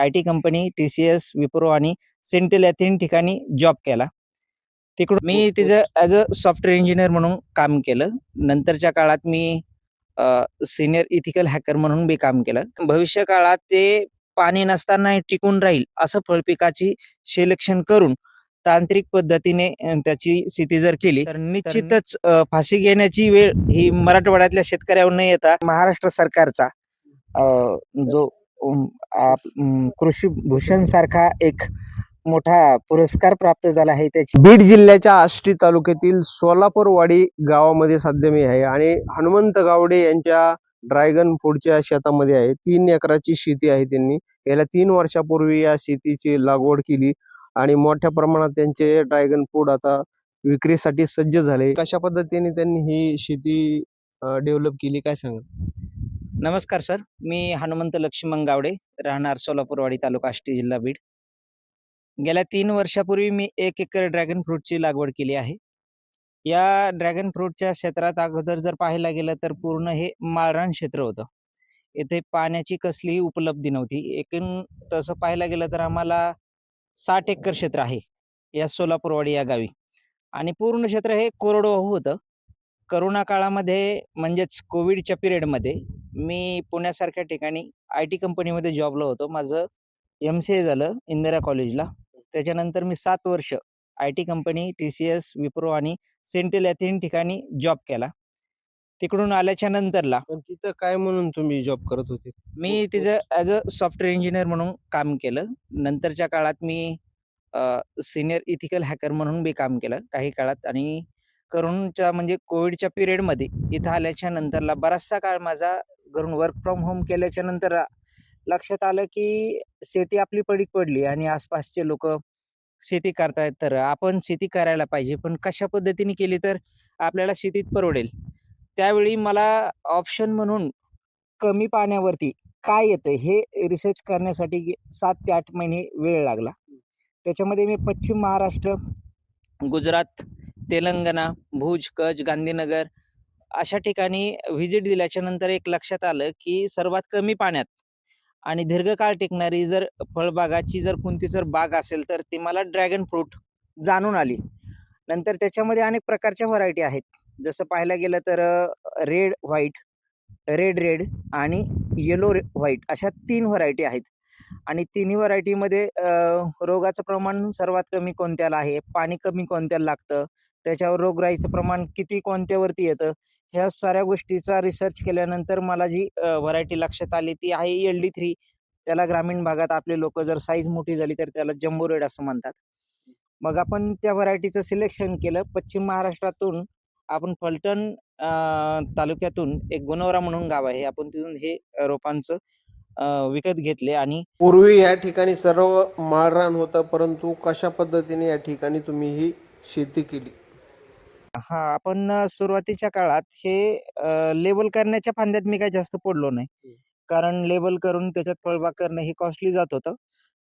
I T company T C S Wipro आणि central या तीन ठिकाणी जॉब केला. तिकडून मी तिचं ॲज अ सॉफ्टवेअर इंजिनियर म्हणून काम केलं. नंतरच्या काळात मी सिनियर इथिकल हॅकर म्हणून बी काम केलं. भविष्य काळात ते पाणी नसताना टिकून राहील असं फळपिकाची सिलेक्शन करून तांत्रिक पद्धतीने त्याची स्थिती जर केली तर निश्चितच फाशी घेण्याची वेळ ही मराठवाड्यातल्या शेतकऱ्यावर न येता महाराष्ट्र सरकारचा जो कृषी भूषण सारखा एक मोठा पुरस्कार प्राप्त झाला आहे त्याची. बीड जिल्ह्याच्या आष्टी तालुक्यातील सोलापूरवाडी गावामध्ये सध्या मी आहे आणि हनुमंत गावडे यांच्या ड्रॅगन फूडच्या शेतामध्ये आहे. तीन एकराची शेती आहे त्यांनी. गेल्या तीन वर्षापूर्वी या शेतीची लागवड केली आणि मोठ्या प्रमाणात त्यांचे ड्रॅगन फूड आता विक्रीसाठी सज्ज झाले. कशा पद्धतीने त्यांनी ही शेती डेव्हलप केली काय सांगा नमस्कार सर मी हनुमंत लक्ष्मण गावडे राहणार सोलापूरवाडी तालुका आष्टी जिल्हा बीड. गेल्या तीन वर्षापूर्वी मी एक एकर ड्रॅगन फ्रूटची लागवड केली आहे. या ड्रॅगन फ्रूटच्या क्षेत्रात अगोदर जर पाहायला गेलं तर पूर्ण हे माळरान क्षेत्र होतं. येथे पाण्याची कसलीही उपलब्धी नव्हती. एकूण तसं पाहायला गेलं तर आम्हाला साठ एकर क्षेत्र आहे या सोलापूरवाडी या गावी. आणि पूर्ण क्षेत्र हे कोरडवाहू होतं. करोना काळामध्ये म्हणजेच कोविडच्या पिरियडमध्ये मी पुण्यासारख्या ठिकाणी आय टी कंपनीमध्ये जॉबला होतो. माझं एम सी ए झालं इंदिरा कॉलेजला. त्याच्यानंतर मी सात वर्ष I T company T C S Wipro आणि सेंट्रल या तीन ठिकाणी जॉब केला. तिकडून आल्याच्या नंतरला पण तिथं काय म्हणून तुम्ही जॉब करत होते? मी तिचं ॲज अ सॉफ्टवेअर इंजिनियर म्हणून काम केलं. नंतरच्या काळात मी सिनियर इथिकल हॅकर म्हणून बी काम केलं. काही काळात आणि करोनाच्या म्हणजे कोविडच्या पिरियडमध्ये इथं आल्याच्या नंतरला बराचसा काळ माझा घरून वर्क फ्रॉम होम केल्याच्यानंतर लक्षात आलं की शेती आपली पडीक पडली आणि आसपासचे लोक शेती करतायत. तर आपण शेती करायला पाहिजे पण कशा पद्धतीने केली तर आपल्याला शेतीत परवडेल? त्यावेळी मला ऑप्शन म्हणून कमी पाण्यावरती काय येतं हे रिसर्च करण्यासाठी सात ते आठ महिने वेळ लागला. त्याच्यामध्ये मी पश्चिम महाराष्ट्र गुजरात तेलंगणा भुज कच्छ गांधीनगर अशा ठिकाणी व्हिजिट दिल्याच्या नंतर एक लक्षात आलं की सर्वात कमी पाण्यात आणि दीर्घकाळ टिकणारी जर फळबागाची जर कोणती जर बाग असेल तर ती मला ड्रॅगन फ्रूट जाणून आली. नंतर त्याच्यामध्ये अनेक प्रकारच्या व्हरायटी आहेत. जसं पाहायला गेलं तर रेड व्हाईट रेड रेड आणि येलो व्हाईट अशा तीन व्हरायटी आहेत. आणि तिन्ही व्हरायटीमध्ये रोगाचं प्रमाण सर्वात कमी कोणत्याला आहे? पाणी कमी कोणत्याला लागतं? त्याच्यावर रोगराईचं प्रमाण किती कोणत्यावरती येतं? ह्या साऱ्या गोष्टीचा रिसर्च केल्यानंतर मला जी व्हरायटी लक्षात आली ती आहे एल डी थ्री त्याला ग्रामीण भागात आपले लोक जर साईज मोठी झाली तर त्याला जम्बो रेड असं म्हणतात. मग आपण त्या व्हरायटीचं सिलेक्शन केलं. पश्चिम महाराष्ट्रातून आपण फलटण तालुक्यातून एक गुणवरा म्हणून गाव आहे. आपण तिथून हे रोपांचं विकत घेतले आणि पूर्वी या ठिकाणी सर्व माळरान होतं परंतु कशा पद्धतीने या ठिकाणी तुम्ही ही शेती केली? हा आपण सुरुवातीच्या काळात हे लेबल करण्याच्या फांद्यात मी काही जास्त पडलो नाही. कारण लेबल करून त्याच्यात फळबाग करणं हे कॉस्टली जात होतं.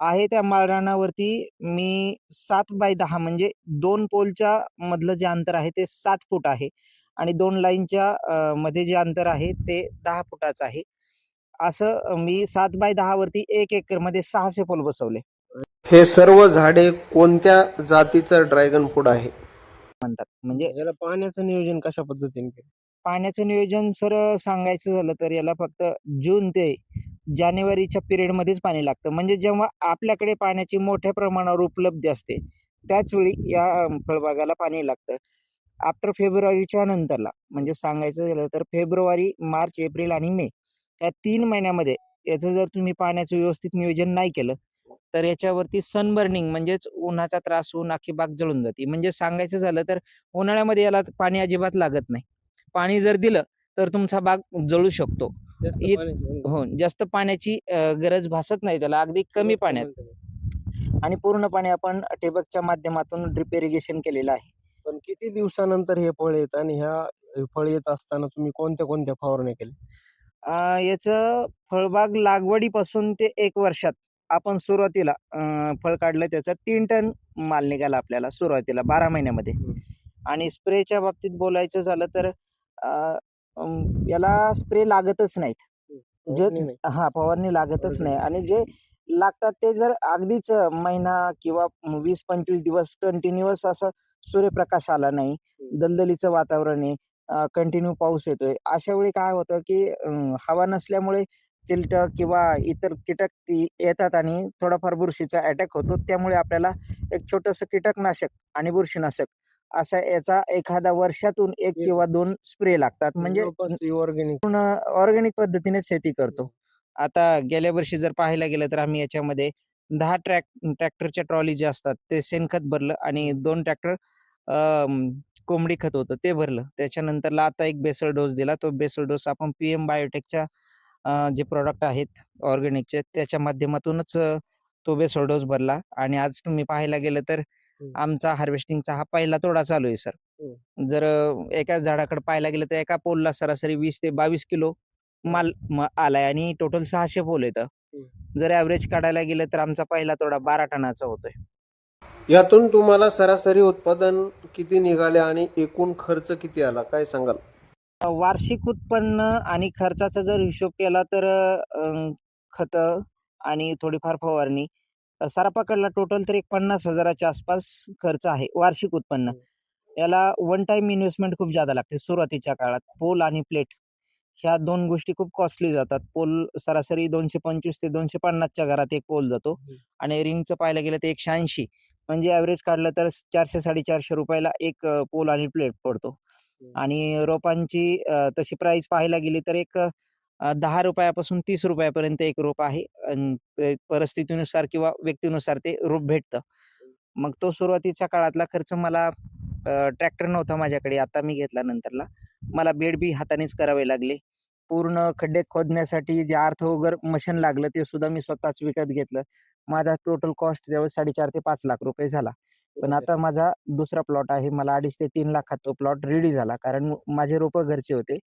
आहे त्या माळरानावरती मी सात बाय दहा म्हणजे दोन पोलच्या मधलं जे अंतर आहे ते सात फूट आहे आणि दोन लाईनच्या मध्ये जे अंतर आहे ते दहा फुटाचं आहे. असं मी सात बाय दहा वरती एक एकरमध्ये सहाशे पोल बसवले. हे सर्व झाडे कोणत्या जातीचं ड्रॅगन फ्रूट आहे? म्हणतात. म्हणजे याला पाण्याचं नियोजन कशा पद्धतीने केलं? पाण्याचं नियोजन सर सांगायचं झालं तर याला फक्त जून ते जानेवारीच्या पिरियडमध्येच पाणी लागतं. म्हणजे जेव्हा आपल्याकडे पाण्याची मोठ्या प्रमाणावर उपलब्धी असते त्याच वेळी या अं, फळबागाला पाणी लागतं. आफ्टर फेब्रुवारीच्या नंतरला म्हणजे सांगायचं झालं तर फेब्रुवारी मार्च एप्रिल आणि मे या तीन महिन्यामध्ये याचं जर तुम्ही पाण्याचं व्यवस्थित नियोजन नाही केलं तर याच्यावरती सनबर्निंग म्हणजेच उन्हाचा त्रास होऊन अख्खी बाग जळून जाते. म्हणजे सांगायचं झालं तर उन्हाळ्यामध्ये याला पाणी अजिबात लागत नाही. पाणी जर दिलं तर तुमचा बाग जळू शकतो. हो जास्त पाण्याची गरज भासत नाही त्याला. अगदी कमी पाण्यात. आणि पूर्ण पाणी आपण ठिबकच्या माध्यमातून ड्रिप इरिगेशन केलेलं आहे. पण किती दिवसानंतर हे फळ येत आणि ह्या फळ येत असताना तुम्ही कोणत्या कोणत्या फवारण्या केल्या? याचं फळबाग लागवडीपासून ते एक वर्षात. आपण सुरुवातीला फळ काढलं त्याचा तीन टन माल निघाला आपल्याला सुरुवातीला बारा महिन्यामध्ये. आणि स्प्रेच्या बाबतीत बोलायचं झालं तर याला स्प्रे लागतच नाहीत जे. हा फवारणी लागतच नाही आणि जे लागतात ते जर अगदीच महिना किंवा 20-25 दिवस कंटिन्यूअस असं सूर्यप्रकाश आला नाही, दलदलीचं वातावरण आहे, कंटिन्यू पाऊस येतोय. अशा वेळी काय होतं, की हवा नसल्यामुळे चिलटं किंवा इतर कीटक ती येतात आणि थोडाफार बुरशीचा अटॅक होतो. त्यामुळे आपल्याला एक छोटंसं कीटकनाशक आणि बुरशीनाशक असा याचा एखादा वर्षातून 1 एक किंवा 2 स्प्रे लागतात. म्हणजे ऑर्गॅनिक पूर्ण ऑर्गॅनिक पद्धतीने शेती करतो. आता गेल्या वर्षी जर पाहायला गेलं तर आम्ही याच्यामध्ये 10 ट्रॅक ट्रॅक्टरच्या ट्रॉली ज्या असतात ते शेणखत भरलं आणि 2 ट्रॅक्टर कोंबडी खत होतं ते भरलं. त्याच्यानंतरला आता एक बेसल डोस दिला. तो बेसल डोस आपण पीएम बायोटेकच्या जे प्रॉडक्ट आहेत ऑर्गॅनिकचे त्याच्या माध्यमातूनच तो बेसल डोस भरला आणि आज तुम्ही पाहायला गेलं तर. आमचा हार्वेस्टिंगचा हा पहिला तोडा चालू आहे सर. जर एका झाडाकडे पाहायला गेलं तर एका पोलला सरासरी 20 ते 22 किलो माल आलाय आणि टोटल 600 पोल येतं. जर एव्हरेज काढायला गेलं तर आमचा पहिला तोडा 12 टनाचा होतोय. यातून तुम्हाला सरासरी उत्पादन किती निघाले आणि एकूण खर्च किती आला काय सांगाल? वार्षिक उत्पन्न आणि खर्चाचा जर हिशोब केला तर खतं आणि थोडीफार फवारणी अ, सारा पकडला टोटल तर एक 50,000 च्या आसपास खर्च आहे वार्षिक उत्पन्न. हं. याला वन टाईम इन्व्हेस्टमेंट खूप जादा लागते सुरुवातीच्या काळात. पोल आणि प्लेट ह्या 2 गोष्टी खूप कॉस्टली जातात. पोल सरासरी 225 ते 250 च्या घरात एक पोल जातो हं. आणि रिंगचं पाहायला गेलं तर 180 म्हणजे एव्हरेज काढलं तर 400-450 ला एक अ, पोल आणि प्लेट पडतो. आणि रोपांची तशी प्राईस पाहायला गेली तर एक अ, ₹10 पासून ₹30 पर्यंत एक रोप आहे. परिस्थितीनुसार किंवा व्यक्तीनुसार ते रोप भेटतं. मग तो सुरुवातीच्या काळातला खर्च मला ट्रॅक्टर नव्हता माझ्याकडे आता मी घेतला नंतरला. मला बेड बी हातानेच करावे लागले. पूर्ण खड्डे खोदण्यासाठी जे अर्थोगर मशीन लागलं ते सुद्धा मी स्वतःच विकत घेतलं. माझा टोटल कॉस्ट त्यावेळेस 4.5 ते 5 लाख रुपये झाला. पण. आता माझा दुसरा प्लॉट आहे. मला 2.5 ते 3 लाखात तो प्लॉट रेडी झाला. कारण माझे रोपं घरचे होते.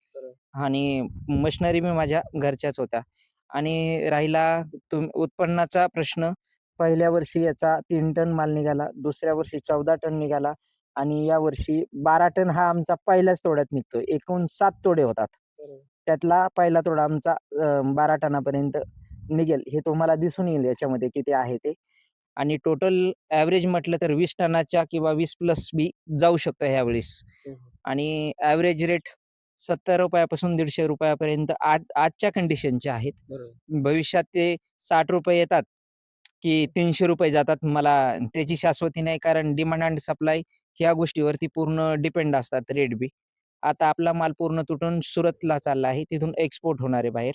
आणि मशिनरी बी माझ्या घरच्याच होत्या. आणि राहिला उत्पन्नाचा प्रश्न पहिल्या वर्षी याचा 3 टन माल निघाला. दुसऱ्या वर्षी 14 टन निघाला आणि यावर्षी 12 टन हा आमचा पहिल्याच तोड्यात निघतोय. एकूण 7 तोडे होतात. त्यातला पहिला तोडा आमचा 12 टनापर्यंत निघेल. हे तुम्हाला दिसून येईल याच्यामध्ये किती आहे ते. आणि टोटल एव्हरेज म्हटलं तर 20 टनाच्या किंवा 20 प्लस बी जाऊ शकतं ह्यावेळेस. आणि एव्हरेज रेट ₹70 पासून ₹150 पर्यंत आज आजच्या कंडिशनचे आहेत. भविष्यात ते ₹60 येतात की ₹300 जातात मला त्याची शाश्वती नाही. कारण डिमांड एंड सप्लाय ह्या गोष्टीवरती पूर्ण डिपेंड असतात रेट बी. आता आपला माल पूर्ण तुटून सुरतला चालला आहे. तिथून एक्सपोर्ट होणार आहे बाहेर.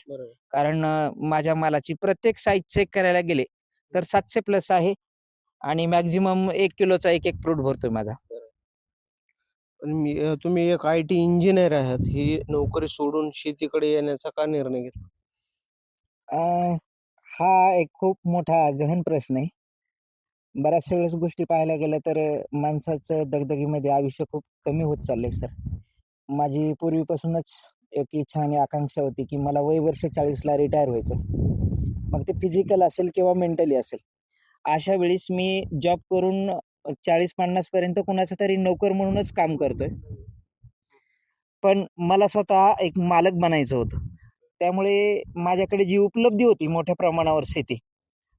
कारण माझ्या मालाची प्रत्येक साईज चेक करायला गेले तर 700 प्लस आहे आणि मॅक्सिमम 1 किलोचा 1-1 फ्रूट भरतोय माझा. बरोबर. पण मी अ, तुम्ही एक आय-टी इंजिनिअर आहात. ही नोकरी सोडून शेतीकडे येण्याचा का निर्णय घेतला? अ, हा एक खूप मोठा गहन प्रश्न आहे. बऱ्याचशा वेळेस गोष्टी पाहायला गेल्या तर अ, माणसाचं दगदगीमध्ये आयुष्य खूप कमी होत चाललंय सर. माझी पूर्वीपासूनच एक इच्छा आणि आकांक्षा होती की मला वय वर्ष 40ला रिटायर व्हायचं. मग ते फिजिकल असेल किंवा मेंटली असेल. अशा वेळेस मी जॉब करून अ, 40-50 पर्यंत कुणाचा तरी नोकर म्हणूनच काम करतोय. पण मला स्वतः एक मालक बनायचं होतं. त्यामुळे माझ्याकडे जी उपलब्धी होती मोठ्या प्रमाणावर शेती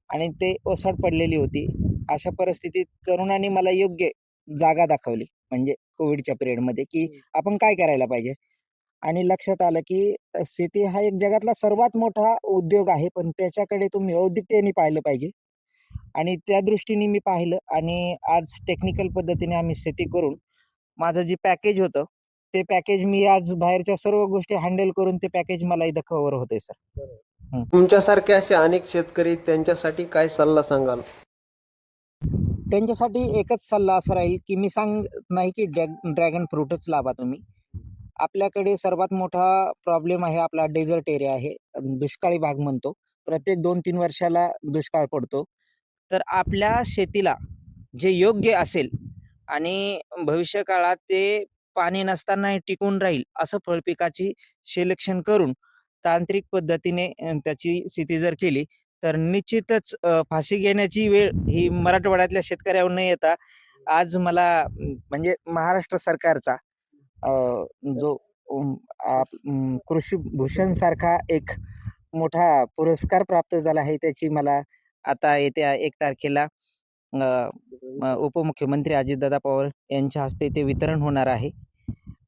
आणि ते ओसाड पडलेली होती. अशा परिस्थितीत करोनाने मला योग्य जागा दाखवली. म्हणजे कोव्हिडच्या पिरियडमध्ये की. आपण काय करायला पाहिजे? आणि लक्षात आलं की शेती हा एक जगातला सर्वात मोठा उद्योग आहे. पण त्याच्याकडे तुम्ही औदित्यने पाहिलं पाहिजे. आणि त्या दृष्टीने मी पाहिलं आणि आज टेक्निकल पद्धतीने आम्ही शेती करून माझं जे पॅकेज होतं, ते पॅकेज मी आज बाहेरच्या सर्व गोष्टी हँडल करून ते पॅकेज मला इथं कव्हर होतंय सर. तुमच्यासारखे असे अनेक शेतकरी त्यांच्यासाठी काय सल्ला सांगाल? त्यांच्यासाठी एकच सल्ला असा राहील की मी सांगत नाही की ड्रॅग ड्रॅगन फ्रूटच लावा तुम्ही. आपल्याकडे सर्वात मोठा प्रॉब्लेम आहे आपला डेझर्ट एरिया आहे. दुष्काळी भाग म्हणतो. प्रत्येक 2-3 वर्षाला दुष्काळ पडतो. तर आपल्या शेतीला जे योग्य असेल आणि भविष्य काळात ते पाणी नसतानाही टिकून राहील असं फळपिकाची सिलेक्शन करून तांत्रिक पद्धतीने त्याची शेती जर केली तर निश्चितच फाशी घेण्याची वेळ ही मराठवाड्यातल्या शेतकऱ्यावर न येता आज मला म्हणजे महाराष्ट्र सरकारचा जो कृषी भूषण सारखा एक मोठा पुरस्कार प्राप्त झाला आहे त्याची मला आता येत्या एक तारखेला उपमुख्यमंत्री अजितदादा पवार यांच्या हस्ते ते वितरण होणार आहे.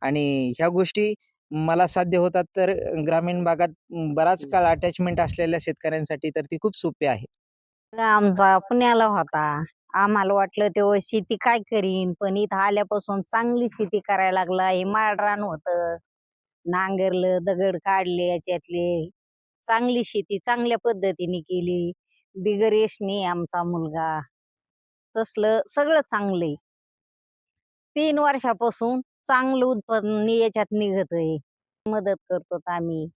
आणि ह्या गोष्टी मला साध्य होतात तर ग्रामीण भागात बराच काळ अटॅचमेंट असलेल्या शेतकऱ्यांसाठी तर ती खूप सोपी आहे. आमचा पुण्याला होता. आम्हाला वाटलं तेव्हा शेती काय करीन पण इथं आल्यापासून चांगली शेती करायला लागला हे माळरान होतं. नांगरलं दगड काढले याच्यातले. चांगली शेती चांगल्या पद्धतीने केली. बिगर नाही आमचा मुलगा. तसलं सगळं चांगलंय. तीन वर्षापासून चांगलं उत्पन्न याच्यात निघतय. मदत करतो आम्ही.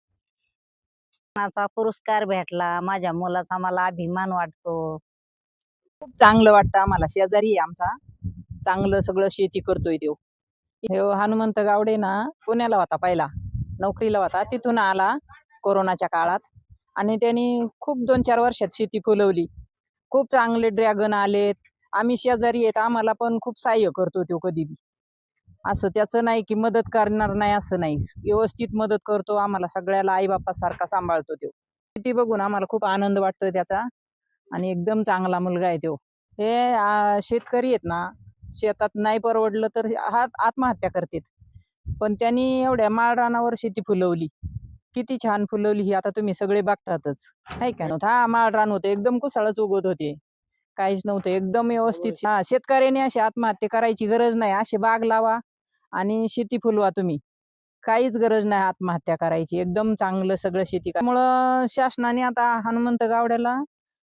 पुरस्कार भेटला माझ्या मुलाचा मला अभिमान वाटतो. खूप चांगलं वाटतं आम्हाला. शेजारी आहे आमचा. चांगलं सगळं शेती करतोय ह्यो हनुमंत गावडे ना पुण्याला होता पहिला. नोकरीला होता. तिथून आला कोरोनाच्या काळात. आणि त्यांनी खूप दोन चार वर्षात शेती फुलवली. खूप चांगले ड्रॅगन आलेत. आम्ही शेजारी आहेत. आम्हाला पण खूप सहाय्य करतो तो कधी बी. असं त्याचं नाही की मदत करणार नाही असं नाही. व्यवस्थित मदत करतो. आम्हाला सगळ्याला आई सारखा सांभाळतो तो. शेती बघून आम्हाला खूप आनंद वाटतोय त्याचा. आणि एकदम चांगला मुलगा आहे तो. हे शेतकरी आहेत ना शेतात नाही परवडलं तर हा आत्महत्या करतात. पण त्यांनी एवढ्या माळरानावर शेती फुलवली. किती छान फुलवली ही आता तुम्ही सगळे बघतातच. नाही का? नव्हतं हा माळरान होते एकदम कुसाळच उगवत होते. काहीच नव्हतं एकदम व्यवस्थित. हा शेतकऱ्याने अशी आत्महत्या करायची गरज नाही. अशी बाग लावा आणि शेती फुलवा तुम्ही. काहीच गरज नाही आत्महत्या करायची. एकदम चांगलं सगळं शेती. त्यामुळं शासनाने आता हनुमंत गावड्याला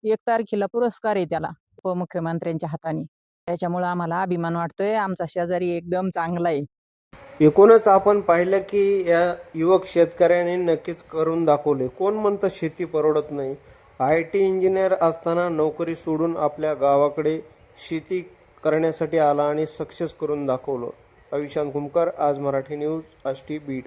एक तारखेला पुरस्कार आहे त्याला उपमुख्यमंत्र्यांच्या हाताने. त्याच्यामुळं आम्हाला अभिमान वाटतोय आमचा शेजारी एकदम चांगला आहे. एकूणच आपण पाहिलं की या युवक शेतकऱ्यांनी नक्कीच करून दाखवले. कोण म्हणतं शेती परवडत नाही? आय टी इंजिनियर असताना नोकरी सोडून आपल्या गावाकडे शेती करण्यासाठी आला आणि सक्सेस करून दाखवलं. अविशांत कुमकर आज मराठी न्यूज आष्टी बीड.